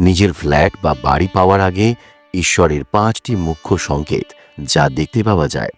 নিজের ফ্ল্যাট বা বাড়ি পাওয়ার আগে ঈশ্বরের পাঁচটি মুখ্য সংকেত যা দেখতে পাওয়া যায়।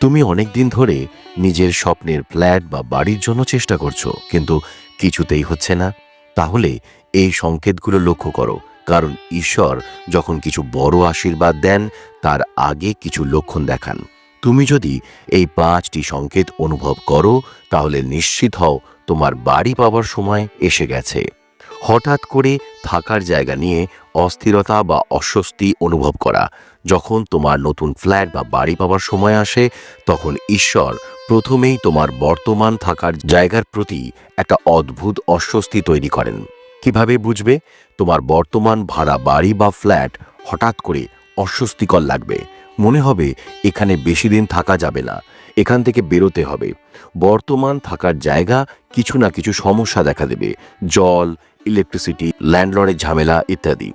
তুমি অনেক দিন ধরে নিজের স্বপ্নের ফ্ল্যাট বা বাড়ির জন্য চেষ্টা করছ, কিন্তু কিছুতেই হচ্ছে না। তাহলে এই সংকেতগুলো লক্ষ্য করো, কারণ ঈশ্বর যখন কিছু বড় আশীর্বাদ দেন, তার আগে কিছু লক্ষণ দেখান। তুমি যদি এই পাঁচটি সংকেত অনুভব করো, তাহলে নিশ্চিত হও তোমার বাড়ি পাওয়ার সময় এসে গেছে। হঠাৎ করে থাকার জায়গা নিয়ে অস্থিরতা বা অস্বস্তি অনুভব করা। যখন তোমার নতুন ফ্ল্যাট বা বাড়ি পাওয়ার সময় আসে, তখন ঈশ্বর প্রথমেই তোমার বর্তমান থাকার জায়গার প্রতি একটা অদ্ভুত অস্বস্তি তৈরি করেন। কীভাবে বুঝবে? তোমার বর্তমান ভাড়া বাড়ি বা ফ্ল্যাট হঠাৎ করে অস্বস্তিকর লাগবে। মনে হবে এখানে বেশি দিন থাকা যাবে না। এখান থেকে বেরোতে হবে। বর্তমান থাকার জায়গা কিছু না কিছু সমস্যা দেখা দেবে। জল ইলেকট্রিসিটি, ল্যান্ডলর্ডের ঝামেলা ইত্যাদি।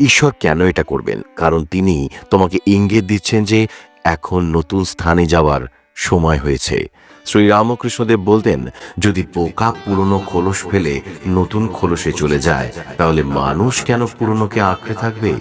ঈশ্বর কেন এটা করবেন? কারণ তিনি তোমাকে ইঙ্গিত দিচ্ছেন যে এখন নতুন স্থানে যাওয়ার সময় হয়েছে। শ্রী রামকৃষ্ণদেব বলতেন, যদি পোকা পুরনো খোলস ফেলে নতুন খোলসে চলে যায়, তাহলে মানুষ কেন পুরনোকে আঁকড়ে থাকবে?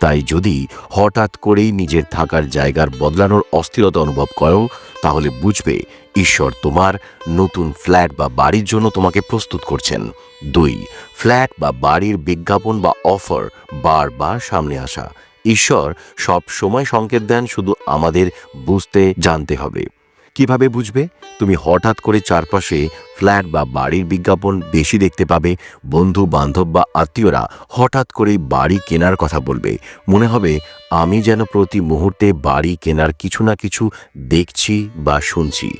তাই যদি হঠাৎ করেই নিজের থাকার জায়গার বদলানোর অস্থিরতা অনুভব করো তাহলে বুঝবে ঈশ্বর তোমার নতুন ফ্ল্যাট বা বাড়ির জন্য তোমাকে প্রস্তুত করছেন। দুই, ফ্ল্যাট বা বাড়ির বিজ্ঞাপন বা অফার বারবার সামনে আসা। ঈশ্বর সব সময় সংকেত দেন, শুধু আমাদের বুঝতে জানতে হবে। কীভাবে বুঝবে? তুমি হঠাৎ করে চারপাশে ফ্ল্যাট বা বাড়ির বিজ্ঞাপন বেশি দেখতে পাবে, বন্ধু, বান্ধব বা আত্মীয়রা হঠাৎ করে বাড়ি কেনার কথা বলবে। মনে হবে, আমি যেন প্রতি মুহূর্তে বাড়ি কেনার কিছু না কিছু দেখছি বা শুনছি।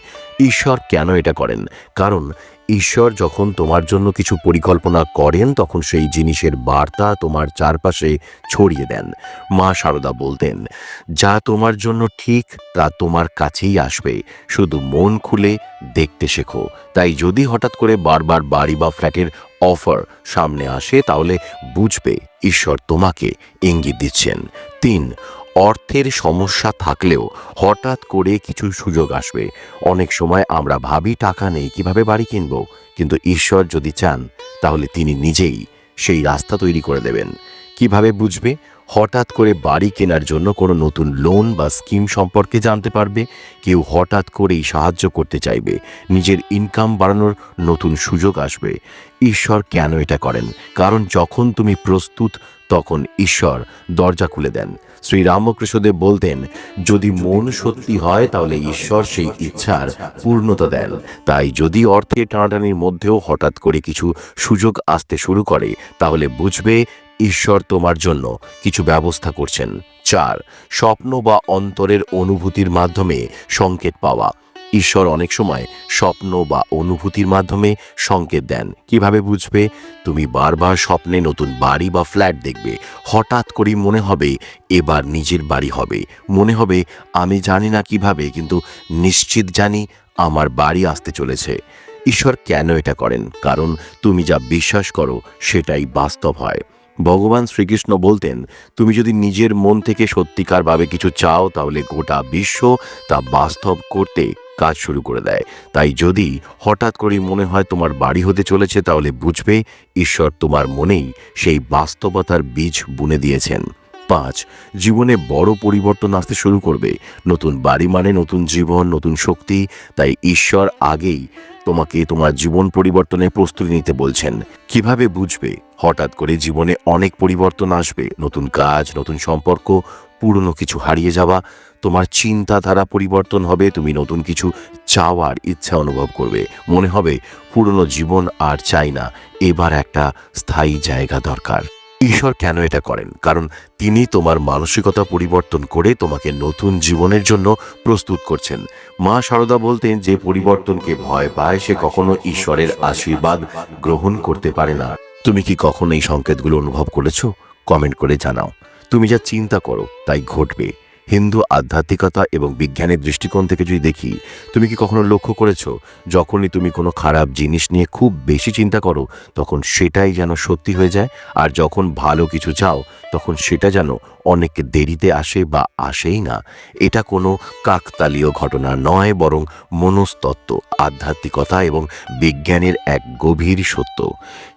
ঈশ্বর কেন এটা করেন? কারণ ঈশ্বর যখন তোমার জন্য কিছু পরিকল্পনা করেন, তখন সেই জিনিসের বার্তা তোমার চারপাশে ছড়িয়ে দেন। মা সারদা বলতেন, যা তোমার জন্য ঠিক, তা তোমার কাছেই আসবে। শুধু মন খুলে দেখতে শেখো। তাই যদি হঠাৎ করে বারবার বাড়ি বা ফ্ল্যাটের অফার সামনে আসে, তাহলে বুঝবে ঈশ্বর তোমাকে ইঙ্গিত দিচ্ছেন। তিন অর্থের সমস্যা থাকলেও হঠাৎ করে কিছু সুযোগ আসবে। অনেক সময় আমরা ভাবি, টাকা নেই, কীভাবে বাড়ি কিনব? কিন্তু ঈশ্বর যদি চান, তাহলে তিনি নিজেই সেই রাস্তা তৈরি করে দেবেন। কীভাবে বুঝবে? হঠাৎ করে বাড়ি কেনার জন্য কোনো নতুন লোন বা স্কিম সম্পর্কে জানতে পারবে? কেউ হঠাৎ করেই সাহায্য করতে চাইবে, নিজের ইনকাম বাড়ানোর নতুন সুযোগ আসবে। ঈশ্বর কেন এটা করেন? কারণ যখন তুমি প্রস্তুত, তখন ঈশ্বর দরজা খুলে দেন। শ্রী রামকৃষ্ণদেব বলতেন, যদি মন সত্যি হয়, তাহলে ঈশ্বর সেই ইচ্ছার পূর্ণতা দেন। তাই যদি অর্থে টানাটানির মধ্যেও হঠাৎ করে কিছু সুযোগ আসতে শুরু করে, তাহলে বুঝবে ঈশ্বর তোমার জন্য কিছু ব্যবস্থা করছেন। চার, স্বপ্ন বা অন্তরের অনুভূতির মাধ্যমে সংকেত পাওয়া। ঈশ্বর অনেক সময় স্বপ্ন বা অনুভূতির মাধ্যমে সংকেত দেন। কীভাবে বুঝবে? তুমি বারবার স্বপ্নে নতুন বাড়ি বা ফ্ল্যাট দেখবে। হঠাৎ করেই মনে হবে, এবার নিজের বাড়ি হবে। মনে হবে, আমি জানি না কীভাবে, কিন্তু নিশ্চিত জানি আমার বাড়ি আসতে চলেছে। ঈশ্বর কেন এটা করেন? কারণ তুমি যা বিশ্বাস করো, সেটাই বাস্তব হয়। ভগবান শ্রীকৃষ্ণ বলতেন, তুমি যদি নিজের মন থেকে সত্যিকারভাবে কিছু চাও, তাহলে গোটা বিশ্ব তা বাস্তব করতে কাজ শুরু করে দেয়। তাই যদি হঠাৎ করে মনে হয় তোমার বাড়ি হতে চলেছে, তাহলে বুঝবে ঈশ্বর তোমার মনেই সেই বাস্তবতার বীজ বুনে দিয়েছেন। পাঁচ, জীবনে বড় পরিবর্তন আসতে শুরু করবে। নতুন বাড়ি মানে নতুন জীবন, নতুন শক্তি। তাই ঈশ্বর আগেই তোমাকে তোমার জীবন পরিবর্তনের প্রস্তুতি নিতে বলছেন। কীভাবে বুঝবে? হঠাৎ করে জীবনে অনেক পরিবর্তন আসবে। নতুন কাজ, নতুন সম্পর্ক, পুরনো কিছু হারিয়ে যাওয়া, তোমার চিন্তাধারা পরিবর্তন হবে, তুমি নতুন কিছু চাওয়ার ইচ্ছা অনুভব করবে। মনে হবে, পুরনো জীবন আর চাই না, এবার একটা স্থায়ী জায়গা দরকার। ঈশ্বর কেন এটা করেন? কারণ তিনি তোমার মানসিকতা পরিবর্তন করে তোমাকে নতুন জীবনের জন্য প্রস্তুত করছেন। মা সারদা বলতেন, যে পরিবর্তনকে ভয় পায়, সে কখনো ঈশ্বরের আশীর্বাদ গ্রহণ করতে পারে না। তুমি কি কখন এই সংকেতগুলো অনুভব করেছ? কমেন্ট করে জানাও। তুমি যা চিন্তা করো, তাই ঘটবে। হিন্দু আধ্যাত্মিকতা এবং বিজ্ঞানের দৃষ্টিকোণ থেকে যদি দেখি, তুমি কি কখনো লক্ষ্য করেছ, যখনই তুমি কোনো খারাপ জিনিস নিয়ে খুব বেশি চিন্তা করো, তখন সেটাই যেন সত্যি হয়ে যায়? আর যখন ভালো কিছু চাও, তখন সেটা যেন অনেক দেরিতে আসে বা আসেই না? এটা কোনো কাকতালীয় ঘটনা নয়, বরং মনস্তত্ত্ব, আধ্যাত্মিকতা এবং বিজ্ঞানের এক গভীর সত্য।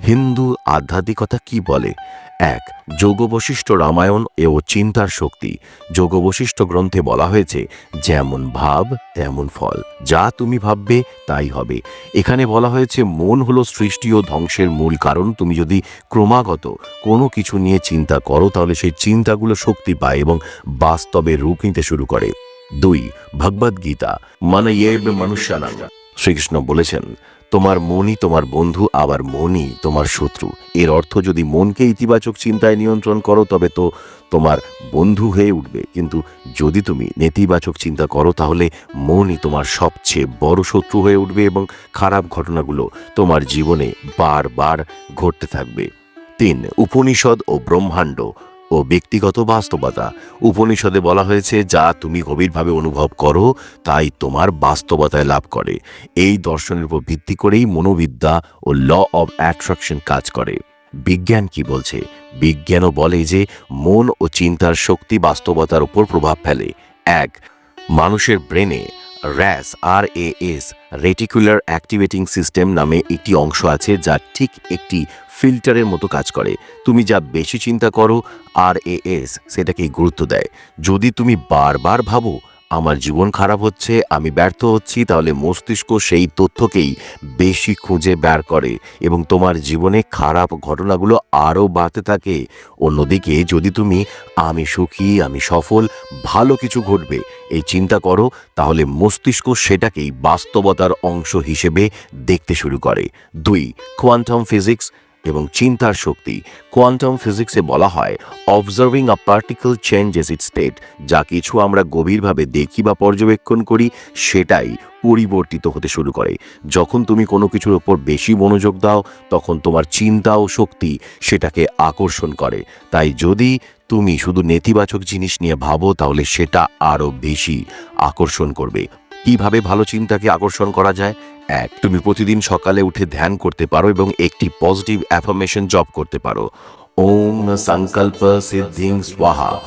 হিন্দু আধ্যাত্মিকতা কি বলে? এক যোগবশিষ্ট রামায়ণ ও চিন্তার শক্তি। যোগবশিষ্ঠ গ্রন্থে বলা হয়েছে, যেমন ভাব, তেমন ফল। যা তুমি ভাববে, তাই হবে। এখানে বলা হয়েছে, মন হলো সৃষ্টি ও ধ্বংসের মূল কারণ। তুমি যদি ক্রমাগত কোনো কিছু নিয়ে চিন্তা করো, তাহলে সেই চিন্তাগুলো শক্তি পায় এবং বাস্তবে রূপ নিতে শুরু করে। দুই ভগবদ গীতা মানে ইয়ে মনুষ্যানা শ্রীকৃষ্ণ বলেছেন তোমার মনই তোমার বন্ধু, আবার মনই তোমার শত্রু। এর অর্থ যদি মনকে ইতিবাচক চিন্তায় নিয়ন্ত্রণ করো, তবে তো তোমার বন্ধু হয়ে উঠবে। কিন্তু যদি তুমি নেতিবাচক চিন্তা করো, তাহলে মনই তোমার সবচেয়ে বড় শত্রু হয়ে উঠবে এবং খারাপ ঘটনাগুলো তোমার জীবনে বারবার ঘটতে থাকবে। তিন, উপনিষদ ও ব্রহ্মাণ্ড। ও ব্যক্তিগত বাস্তবতা। উপনিষদে বলা হয়েছে, যা তুমি গভীরভাবে অনুভব করো, তাই তোমার বাস্তবতায় লাভ করে। এই দর্শনের উপর ভিত্তি করেই মনোবিদ্যা ও ল অব অ্যাট্রাকশন কাজ করে। বিজ্ঞান কি বলছে? বিজ্ঞানও বলে যে, মন ও চিন্তার শক্তি বাস্তবতার উপর প্রভাব ফেলে। এক, মানুষের ব্রেনে RAS R A S reticular activating system নামে একটি অংশ আছে, যা ঠিক একটি ফিল্টারের মতো কাজ করে। তুমি যা বেশি চিন্তা করো আর এস সেটাকেই গুরুত্ব দেয়। যদি তুমি বারবার ভাবো, আমার জীবন খারাপ হচ্ছে, আমি ব্যর্থ হচ্ছি, তাহলে মস্তিষ্ক সেই তথ্যকেই বেশি খুঁজে বের করে এবং তোমার জীবনে খারাপ ঘটনাগুলো আরও বাড়তে থাকে। অন্যদিকে, যদি তুমি, আমি সুখী, আমি সফল, ভালো কিছু ঘটবে এই চিন্তা করো, তাহলে মস্তিষ্ক সেটাকেই বাস্তবতার অংশ হিসেবে দেখতে শুরু করে। দুই, কোয়ান্টাম ফিজিক্স এবং চিন্তার শক্তি কোয়ান্টাম ফিজিক্সে বলা হয় observing a particle changes it state যা কিছু আমরা গভীরভাবে দেখি বা পর্যবেক্ষণ করি, সেটাই পরিবর্তিত হতে শুরু করে। যখন তুমি কোনো কিছুর ওপর বেশি মনোযোগ দাও, তখন তোমার চিন্তা ও শক্তি সেটাকে আকর্ষণ করে। তাই যদি তুমি শুধু নেতিবাচক জিনিস নিয়ে ভাবো, তাহলে সেটা আরও বেশি আকর্ষণ করবে। কীভাবে ভালো চিন্তাকে আকর্ষণ করা যায়? এক, তুমি প্রতিদিন সকালে উঠে ধ্যান করতে পারো এবং একটি পজিটিভ অ্যাফার্মেশন জব করতে পারো। ওম সংকল্প সিদ্ধিং স্বাহা।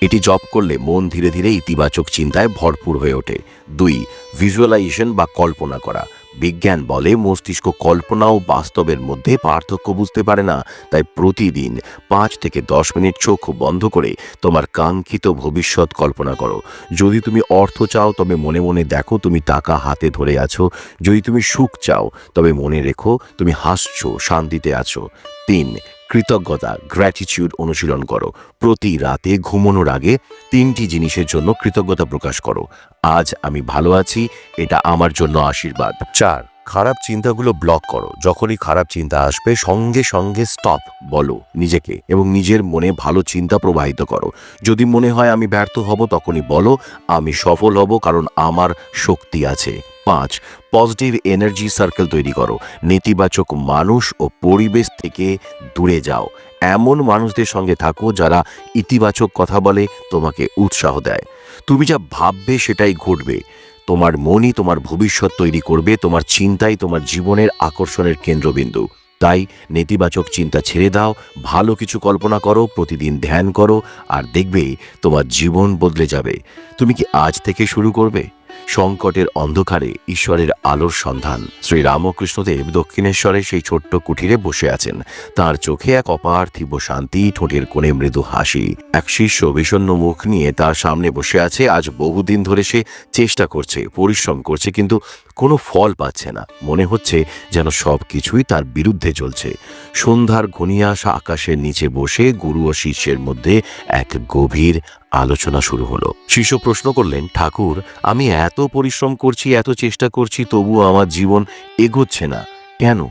এটি জপ করলে মন ধীরে ধীরে ইতিবাচক চিন্তায় ভরপুর হয়ে ওঠে। দুই ভিজুয়ালাইজেশন বা কল্পনা করা। বিজ্ঞান বলে মস্তিষ্ক কল্পনা ও বাস্তবের মধ্যে পার্থক্য বুঝতে পারে না, তাই প্রতিদিন পাঁচ থেকে দশ মিনিট চোখ বন্ধ করে তোমার কাঙ্ক্ষিত ভবিষ্যৎ কল্পনা করো। যদি তুমি অর্থ চাও, তবে মনে মনে দেখো তুমি টাকা হাতে ধরে আছো। যদি তুমি সুখ চাও, তবে মনে রেখো তুমি হাসছো, শান্তিতে আছো। তিন কৃতজ্ঞতা গ্র্যাটিচিউড অনুশীলন করো। প্রতি রাতে ঘুমানোর আগে তিনটি জিনিসের জন্য কৃতজ্ঞতা প্রকাশ করো। আজ আমি ভালো আছি, এটা আমার জন্য আশীর্বাদ। চার খারাপ চিন্তাগুলো ব্লক করো। যখনই খারাপ চিন্তা আসবে, সঙ্গে সঙ্গে স্টপ বলো নিজেকে এবং নিজের মনে ভালো চিন্তা প্রবাহিত করো। যদি মনে হয় আমি ব্যর্থ হব, তখনই বলো, আমি সফল হব কারণ আমার শক্তি আছে। পাঁচ পজিটিভ এনার্জি সার্কেল তৈরি করো। নেতিবাচক মানুষ ও পরিবেশ থেকে দূরে যাও। এমন মানুষদের সঙ্গে থাকো যারা ইতিবাচক কথা বলে, তোমাকে উৎসাহ দেয়। তুমি যা ভাববে সেটাই ঘটবে। তোমার মনই তোমার ভবিষ্যৎ তৈরি করবে, তোমার চিন্তাই তোমার জীবনের আকর্ষণের কেন্দ্রবিন্দু। তাই নেতিবাচক চিন্তা ছেড়ে দাও, ভালো কিছু কল্পনা করো, প্রতিদিন ধ্যান করো, আর দেখবে তোমার জীবন বদলে যাবে। তুমি কি আজ থেকে শুরু করবে? সংকটের অন্ধকারে ঈশ্বরের আলোর সন্ধান। শ্রী রামকৃষ্ণদেব দক্ষিণেশ্বরে সেই ছোট্ট কুঠিরে বসে আছেন। তার চোখে এক অপার্থিব শান্তি, ঠোঁটের কোণে মৃদু হাসি। এক শিষ্য বিষণ্ণ মুখ নিয়ে তার সামনে বসে আছে। আজ বহুদিন ধরে সে চেষ্টা করছে, পরিশ্রম করছে, কিন্তু কোনো ফল পাচ্ছে না। মনে হচ্ছে যেন সব কিছুই তার বিরুদ্ধে চলছে। সন্ধ্যার ঘনিয়ে আসা আকাশের নিচে বসে গুরু ও শিষ্যের মধ্যে এক গভীর আলোচনা শুরু হলো। শিষ্য প্রশ্ন করলেন, ঠাকুর, আমি এত পরিশ্রম করছি, এত চেষ্টা করছি, তবুও আমার জীবন এগোচ্ছে না। কেন?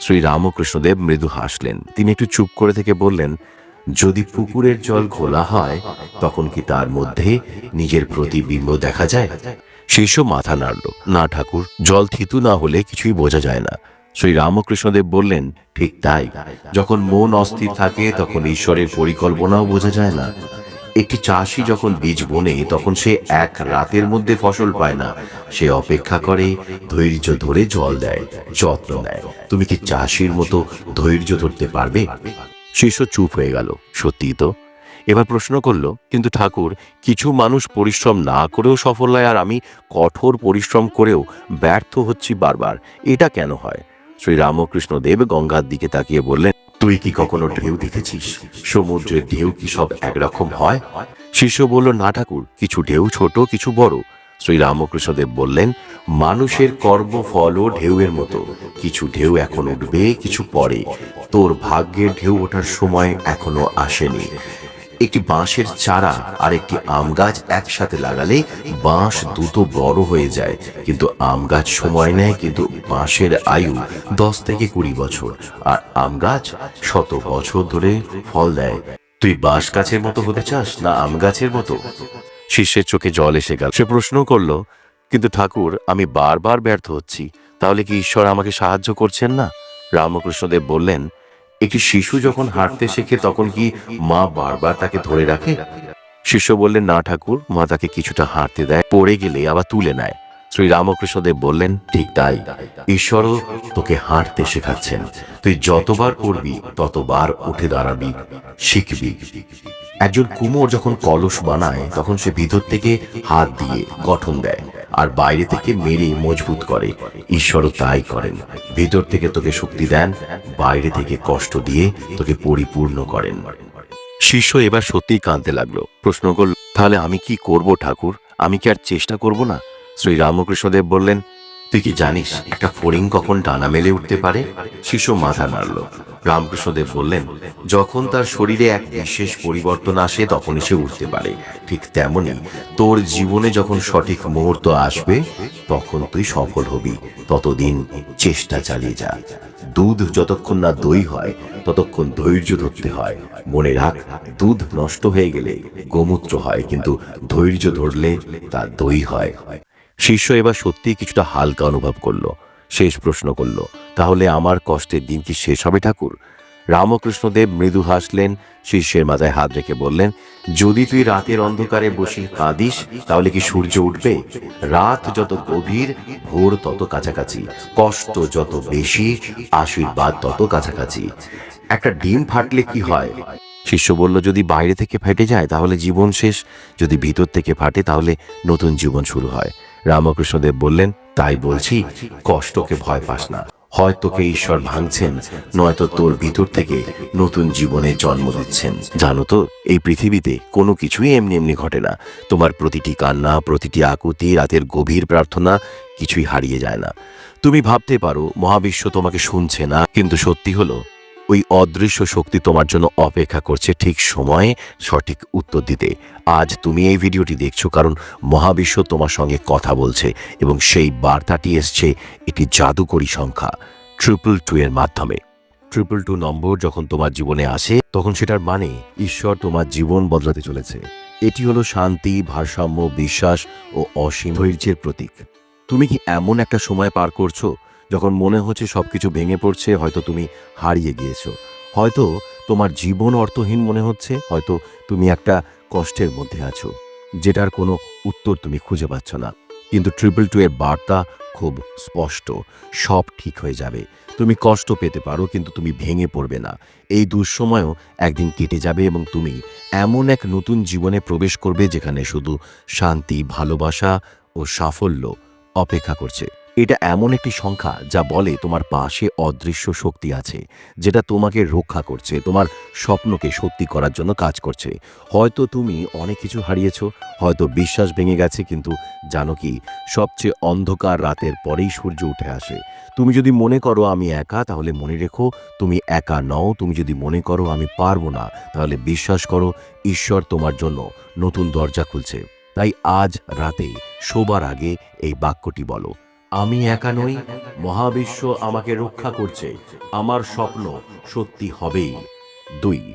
শ্রী রামকৃষ্ণদেব মৃদু হাসলেন। তিনি একটু চুপ করে থেকে বললেন, যদি পুকুরের জল খোলা হয়, তখন কি তার মধ্যে নিজের প্রতিবিম্ব দেখা যায়? শিষ্য মাথা নাড়ল, না ঠাকুর, জল থিতু না হলে কিছুই বোঝা যায় না। শ্রী রামকৃষ্ণদেব বললেন, ঠিক তাই, যখন মন অস্থির থাকে, তখন ঈশ্বরের পরিকল্পনাও বোঝা যায় না। একটি চাষি যখন বীজ বোনে, তখন সে এক রাতের মধ্যে ফসল পায় না। সে অপেক্ষা করে, ধৈর্য ধরে জল দেয়, যত্ন নেয়। তুমি কি চাষির মতো ধৈর্য ধরতে পারবে? শিষ্য চুপ হয়ে গেল। সত্যি তো? এবার প্রশ্ন করল, কিন্তু ঠাকুর, কিছু মানুষ পরিশ্রম না করেও সফল হয়, আর আমি কঠোর পরিশ্রম করেও ব্যর্থ হচ্ছি বারবার। এটা কেন হয়? শ্রী রামকৃষ্ণ দেব গঙ্গার দিকে তাকিয়ে বললেন তুই কি কখনো ঢেউ দেখেছিস? সমুদ্রের ঢেউ কি সব একরকম হয়? শিষ্য বলল, না ঠাকুর, কিছু ঢেউ ছোট, কিছু বড়। শ্রী রামকৃষ্ণদেব বললেন, মানুষের কর্ম কর্মফলও ঢেউয়ের মতো। কিছু ঢেউ এখন উঠবে, কিছু পরে। তোর ভাগ্যের ঢেউ ওঠার সময় এখনও আসেনি। একটি বাঁশের চারা আর একটি আম গাছ একসাথে লাগালে বাঁশ দ্রুত বড় হয়ে যায়। কিন্তু আম গাছ সময় নেয় কিন্তু বাঁশের আয়ু দশ থেকে কুড়ি বছর। আর আম গাছ শত বছর ধরে ফল দেয়। তুই বাঁশ গাছের মতো হতে চাস না আম গাছের মতো? শিষ্যের চোখে জল এসে গেল। সে প্রশ্ন করল, কিন্তু ঠাকুর, আমি বারবার ব্যর্থ হচ্ছি। তাহলে কি ঈশ্বর আমাকে সাহায্য করছেন না? রামকৃষ্ণদেব বললেন একটি শিশু যখন হাঁটতে শেখে, তখন কি মা বারবার তাকে ধরে রাখে? শিষ্য বললেন, না ঠাকুর, মা তাকে কিছুটা হাঁটতে দেয়, পড়ে গেলে আবার তুলে নেয়। শ্রী রামকৃষ্ণদেব বললেন, ঠিক তাই। ঈশ্বরও তোকে হাঁটতে শেখাচ্ছেন। তুই যতবার করবি ততবার উঠে দাঁড়াবি, শিখবি। একজন কুমোর যখন কলস বানায়, তখন সে ভিতর থেকে হাত দিয়ে গঠন দেয়। আর বাইরে থেকে মেরে মজবুত করে। ঈশ্বরও তাই করেন। ভিতর থেকে তোকে শক্তি দেন, বাইরে থেকে কষ্ট দিয়ে তোকে পরিপূর্ণ করেন। শিষ্য এবার সত্যিই কাঁদতে লাগল। প্রশ্ন করল, তাহলে আমি কি করব ঠাকুর? আমি কি আর চেষ্টা করব না? শ্রী রামকৃষ্ণদেব বললেন, তুই কি জানিস, একটা ফড়িং কখন ডানা মেলে উঠতে পারে? শিশু মাথা নাড়ল। রামকৃষ্ণদেব বললেন, যখন তার শরীরে এক বিশেষ পরিবর্তন আসে তখনই সে উঠতে পারে। ঠিক তেমনি তোর জীবনে যখন সঠিক মুহূর্ত আসবে, তখন তুই সফল হবি। ততদিন চেষ্টা চালিয়ে যা। দুধ যতক্ষণ না দই হয়, ততক্ষণ ধৈর্য ধরতে হয়। মনে রাখ, দুধ নষ্ট হয়ে গেলে গোমূত্র হয়, কিন্তু ধৈর্য ধরলে তা দই হয়। শিষ্য এবার সত্যিই কিছুটা হালকা অনুভব করল। শেষ প্রশ্ন করল, তাহলে আমার কষ্টের দিন কি শেষ হবে, ঠাকুর? রামকৃষ্ণদেব মৃদু হাসলেন, শিষ্যের মাথায় হাত রেখে বললেন, যদি তুই রাতের অন্ধকারে বসে কাঁদিস, তাহলে কি সূর্য উঠবে? রাত যত গভীর, ভোর তত কাছাকাছি, কষ্ট যত বেশি, আশীর্বাদ তত কাছাকাছি। একটা ডিম ফাটলে কি হয়? শিষ্য বলল, যদি বাইরে থেকে ফেটে যায়, তাহলে জীবন শেষ। যদি ভিতর থেকে ফাটে, তাহলে নতুন জীবন শুরু হয়। রামকৃষ্ণদেব বললেন, তাই বলছি, কষ্টকে ভয় পাস না। হয় তোকে ঈশ্বর ভাঙছেন নয়তো তোর ভিতর থেকে নতুন জীবনে জন্ম দিচ্ছেন। জানো তো, এই পৃথিবীতে কোনো কিছুই এমনি এমনি ঘটে না। তোমার প্রতিটি কান্না, প্রতিটি আকুতি, রাতের গভীর প্রার্থনা কিছুই হারিয়ে যায় না। তুমি ভাবতে পারো, মহাবিশ্ব তোমাকে শুনছে না, কিন্তু সত্যি হলো ওই অদৃশ্য শক্তি তোমার জন্য অপেক্ষা করছে ঠিক সময়ে সঠিক উত্তর দিতে। আজ তুমি এই ভিডিওটি দেখছ কারণ মহাবিশ্ব তোমার সঙ্গে কথা বলছে এবং সেই বার্তাটি এসছে এটি জাদুকরী সংখ্যা ট্রিপল টু এর মাধ্যমে। ট্রিপল টু নম্বর যখন তোমার জীবনে আসে, তখন সেটার মানে ঈশ্বর তোমার জীবন বদলাতে চলেছে। এটি হলো শান্তি, ভারসাম্য, বিশ্বাস ও অসীম ধৈর্যের প্রতীক। তুমি কি এমন একটা সময় পার করছ যখন মনে হচ্ছে সবকিছু ভেঙে পড়ছে, হয়তো তুমি হারিয়ে গিয়েছো। হয়তো তোমার জীবন অর্থহীন মনে হচ্ছে, হয়তো তুমি একটা কষ্টের মধ্যে আছো, যেটার কোনো উত্তর তুমি খুঁজে পাচ্ছ না। কিন্তু ট্রিপল টু এর বার্তা খুব স্পষ্ট, সব ঠিক হয়ে যাবে। তুমি কষ্ট পেতে পারো, কিন্তু তুমি ভেঙে পড়বে না। এই দুঃসময়ও একদিন কেটে যাবে এবং তুমি এমন এক নতুন জীবনে প্রবেশ করবে যেখানে শুধু শান্তি, ভালোবাসা ও সাফল্য অপেক্ষা করছে। এটা এমন একটি সংখ্যা যা বলে তোমার পাশে অদৃশ্য শক্তি আছে, যেটা তোমাকে রক্ষা করছে, তোমার স্বপ্নকে সত্যি করার জন্য কাজ করছে। হয়তো তুমি অনেক কিছু হারিয়েছ, হয়তো বিশ্বাস ভেঙে গেছে, কিন্তু জানো কি, সবচেয়ে অন্ধকার রাতের পরেই সূর্য উঠে আসে। তুমি যদি মনে করো আমি একা, তাহলে মনে রেখো তুমি একা নও, তুমি যদি মনে করো আমি পারব না, তাহলে বিশ্বাস করো ঈশ্বর তোমার জন্য নতুন দরজা খুলছে। তাই আজ রাতে শোবার আগে এই বাক্যটি বলো। আমি একা নই, মহাবিশ্ব আমাকে রক্ষা করছে। আমার স্বপ্ন সত্যি হবেই। দুই,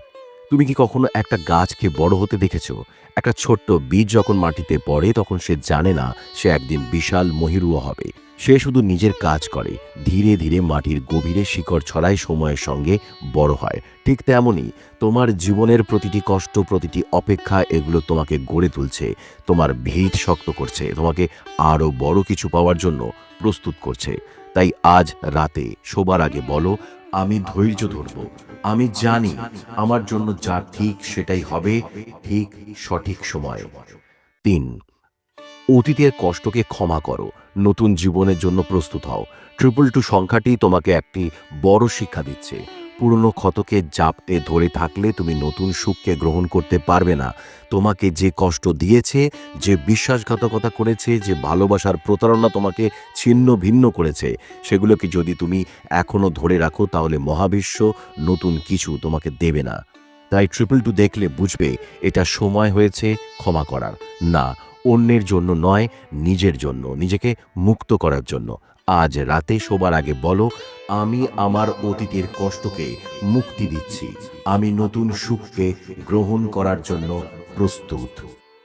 তুমি কি কখনো একটা গাছকে বড় হতে দেখেছ? একটা ছোট্ট বীজ যখন মাটিতে পড়ে, তখন সে জানে না সে একদিন বিশাল মহিরুয়া হবে। সে শুধু নিজের কাজ করে। ধীরে ধীরে মাটির গভীরে শিকড় ছড়ায় সময়ের সঙ্গে বড় হয়। ঠিক তেমনই তোমার জীবনের প্রতিটি কষ্ট, প্রতিটি অপেক্ষা, এগুলো তোমাকে গড়ে তুলছে। তোমার ভিত শক্ত করছে। তোমাকে আরও বড় কিছু পাওয়ার জন্য প্রস্তুত করছে। তাই আজ রাতে শোবার আগে বলো, আমি ধৈর্য ধরব। আমি জানি আমার জন্য যা ঠিক সেটাই হবে, ঠিক সঠিক সময়। তিন, অতীতের কষ্টকে ক্ষমা করো। নতুন জীবনের জন্য প্রস্তুত হও। ট্রিপল টু সংখ্যাটি তোমাকে একটি বড় শিক্ষা দিচ্ছে। পুরনো ক্ষতকে জাপটে ধরে থাকলে তুমি নতুন সুখকে গ্রহণ করতে পারবে না। তোমাকে যে কষ্ট দিয়েছে, যে বিশ্বাসঘাতকতা করেছে, যে ভালোবাসার প্রতারণা তোমাকে ছিন্ন ভিন্ন করেছে, সেগুলোকে যদি তুমি এখনও ধরে রাখো, তাহলে মহাবিশ্ব নতুন কিছু তোমাকে দেবে না। তাই ট্রিপল টু দেখলে বুঝবে, এটা সময় হয়েছে ক্ষমা করার। না অন্যের জন্য নয়, নিজের জন্য, নিজেকে মুক্ত করার জন্য। আজ রাতে শোবার আগে বলো, আমি আমার অতীতের কষ্টকে মুক্তি দিচ্ছি। আমি নতুন সুখকে গ্রহণ করার জন্য প্রস্তুত।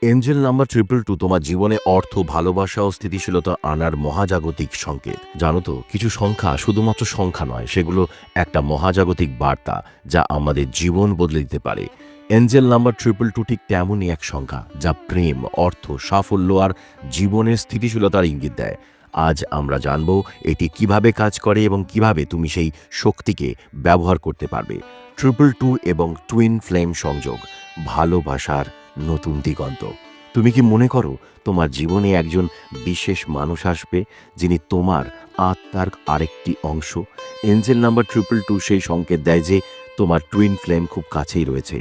এঞ্জেল নাম্বার ট্রিপল টু, তোমার জীবনে অর্থ, ভালোবাসা ও স্থিতিশীলতা আনার মহাজাগতিক সংকেত। জানো তো, কিছু সংখ্যা শুধুমাত্র সংখ্যা নয়, সেগুলো একটা মহাজাগতিক বার্তা যা আমাদের জীবন বদলে দিতে পারে। এঞ্জেল নাম্বার ট্রিপল টু ঠিক তেমনই এক সংখ্যা, যা প্রেম, অর্থ, সাফল্য আর জীবনের স্থিতিশীলতার ইঙ্গিত দেয়। আজ আমরা জানব এটি কীভাবে কাজ করে এবং কীভাবে তুমি সেই শক্তিকে ব্যবহার করতে পারবে। ট্রিপল টু এবং টুইন ফ্লেম সংযোগ, ভালোবাসার নতুন দিগন্ত। তুমি কি মনে করো তোমার জীবনে একজন বিশেষ মানুষ আসবে, যিনি তোমার আত্মার আরেকটি অংশ? এঞ্জেল নাম্বার ট্রিপল টু সেই সংকেত দেয় যে তোমার টুইন ফ্লেম খুব কাছেই রয়েছে।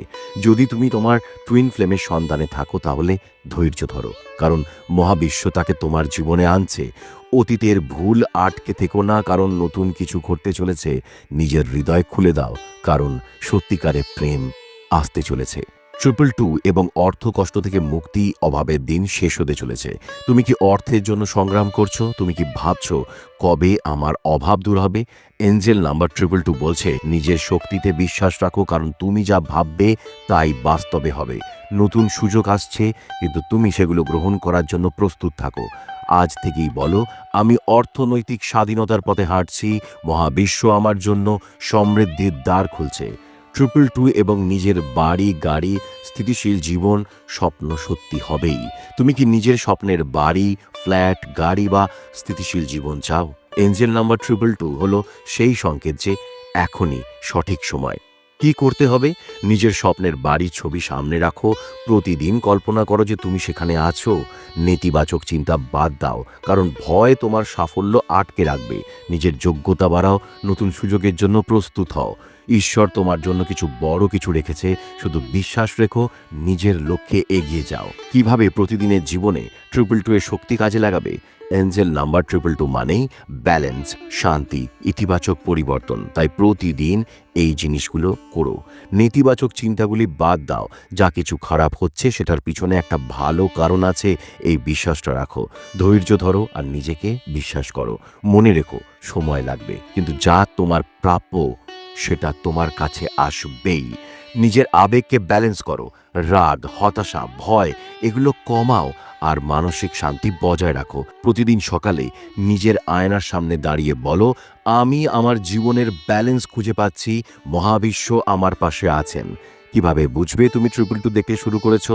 যদি তুমি তোমার টুইন ফ্লেমের সন্ধানে থাকো তাহলে ধৈর্য ধরো, কারণ মহাবিশ্ব তাকে তোমার জীবনে আনছে। অতীতের ভুল আটকে থেকো না, কারণ নতুন কিছু ঘটতে চলেছে। নিজের হৃদয় খুলে দাও, কারণ সত্যিকারে প্রেম আসতে চলেছে। ট্রিপল টু এবং অর্থ কষ্ট থেকে মুক্তি অভাবের দিন শেষ হতে চলেছে। তুমি কি অর্থের জন্য সংগ্রাম করছ? তুমি কি ভাবছ কবে আমার অভাব দূর হবে? এঞ্জেল নাম্বার ট্রিপল টু বলছে, নিজের শক্তিতে বিশ্বাস রাখো, কারণ তুমি যা ভাববে তাই বাস্তবে হবে। নতুন সুযোগ আসছে, কিন্তু তুমি সেগুলো গ্রহণ করার জন্য প্রস্তুত থাকো। আজ থেকেই বলো, আমি অর্থনৈতিক স্বাধীনতার পথে হাঁটছি, মহাবিশ্ব আমার জন্য সমৃদ্ধির দ্বার খুলছে। ট্রিপল টু এবং নিজের বাড়ি, গাড়ি, স্থিতিশীল জীবন স্বপ্ন সত্যি হবেই। তুমি কি নিজের স্বপ্নের বাড়ি, ফ্ল্যাট, গাড়ি বা স্থিতিশীল জীবন চাও? এঞ্জেল নাম্বার ট্রিপল টু হলো সেই সংকেত যে এখনই সঠিক সময়। কি করতে হবে? নিজের স্বপ্নের বাড়ির ছবি সামনে রাখো। প্রতিদিন কল্পনা করো যে তুমি সেখানে আছো। নেতিবাচক চিন্তা বাদ দাও, কারণ ভয় তোমার সাফল্য আটকে রাখবে। নিজের যোগ্যতা বাড়াও, নতুন সুযোগের জন্য প্রস্তুত হও। ঈশ্বর তোমার জন্য কিছু বড় কিছু রেখেছে, শুধু বিশ্বাস রেখো, নিজের লক্ষ্যে এগিয়ে যাও। কীভাবে প্রতিদিনের জীবনে ট্রিপল টু এর শক্তি কাজে লাগাবে? এঞ্জেল নাম্বার ট্রিপল টু মানেই ব্যালেন্স শান্তি, ইতিবাচক পরিবর্তন। তাই প্রতিদিন এই জিনিসগুলো করো। নেতিবাচক চিন্তাগুলি বাদ দাও। যা কিছু খারাপ হচ্ছে, সেটার পিছনে একটা ভালো কারণ আছে, এই বিশ্বাসটা রাখো। ধৈর্য ধরো আর নিজেকে বিশ্বাস করো। মনে রেখো, সময় লাগবে। কিন্তু যা তোমার প্রাপ্য সেটা তোমার কাছে আসবেই। নিজের আবেগকে ব্যালেন্স করো। রাগ, হতাশা, ভয়, এগুলো কমাও আর মানসিক শান্তি বজায় রাখো। প্রতিদিন সকালে নিজের আয়নার সামনে দাঁড়িয়ে বলো, আমি আমার জীবনের ব্যালেন্স খুঁজে পাচ্ছি। মহাবিশ্ব আমার পাশে আছেন। কীভাবে বুঝবে তুমি ট্রিপল টু দেখতে শুরু করেছ?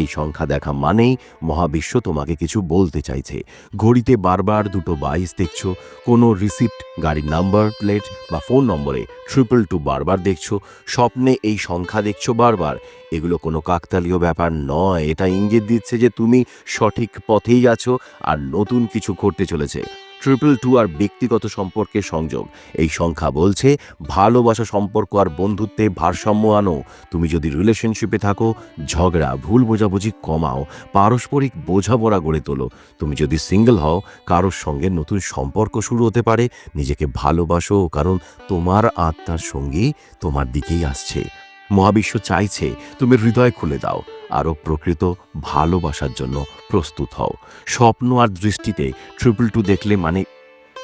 এই সংখ্যা দেখা মানেই মহাবিশ্ব তোমাকে কিছু বলতে চাইছে। ঘড়িতে বারবার দুটো বাইশ দেখছ, কোনো রিসিপ্ট গাড়ির নাম্বার প্লেট বা ফোন নম্বরে ট্রিপল টু বারবার দেখছ, স্বপ্নে এই সংখ্যা দেখছ বারবার। এগুলো কোনো কাকতালীয় ব্যাপার নয়, এটা ইঙ্গিত দিচ্ছে যে তুমি সঠিক পথেই আছো আর নতুন কিছু ঘটতে চলেছে। ট্রিপল টু আর ব্যক্তিগত সম্পর্কের সংযোগ। এই সংখ্যা বলছে, ভালোবাসা সম্পর্ক আর বন্ধুত্বে ভারসাম্য আনো। তুমি যদি রিলেশনশিপে থাকো, ঝগড়া, ভুল বোঝাবুঝি কমাও, পারস্পরিক বোঝাপড়া গড়ে তোলো। তুমি যদি সিঙ্গেল হও, কারোর সঙ্গে নতুন সম্পর্ক শুরু হতে পারে, নিজেকে ভালোবাসো, কারণ তোমার আত্মার সঙ্গী তোমার দিকেই আসছে। মহাবিশ্ব চাইছে, তুমি হৃদয় খুলে দাও। আরও প্রকৃত ভালোবাসার জন্য প্রস্তুত হও। স্বপ্ন আর দৃষ্টিতে ট্রিপল টু দেখলে মানে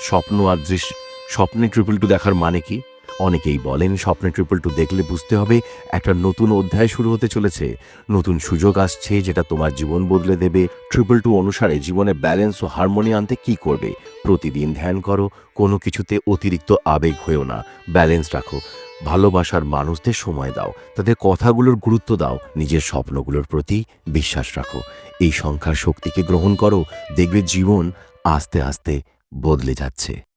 স্বপ্ন আর দৃষ্টি স্বপ্নে ট্রিপল টু দেখার মানে কি? অনেকেই বলেন স্বপ্নে ট্রিপল টু দেখলে বুঝতে হবে একটা নতুন অধ্যায় শুরু হতে চলেছে। নতুন সুযোগ আসছে যেটা তোমার জীবন বদলে দেবে। ট্রিপল টু অনুসারে জীবনে ব্যালেন্স ও হারমোনি আনতে কি করবে? প্রতিদিন ধ্যান করো, কোনো কিছুতে অতিরিক্ত আবেগ হয়েও না। ব্যালেন্স রাখো। ভালোবাসার মানুষদের সময় দাও। তাদের কথাগুলোর গুরুত্ব দাও। নিজের স্বপ্নগুলোর প্রতি বিশ্বাস রাখো। এই সংখ্যার শক্তিকে গ্রহণ করো। দেখবে জীবন আস্তে আস্তে বদলে যাচ্ছে।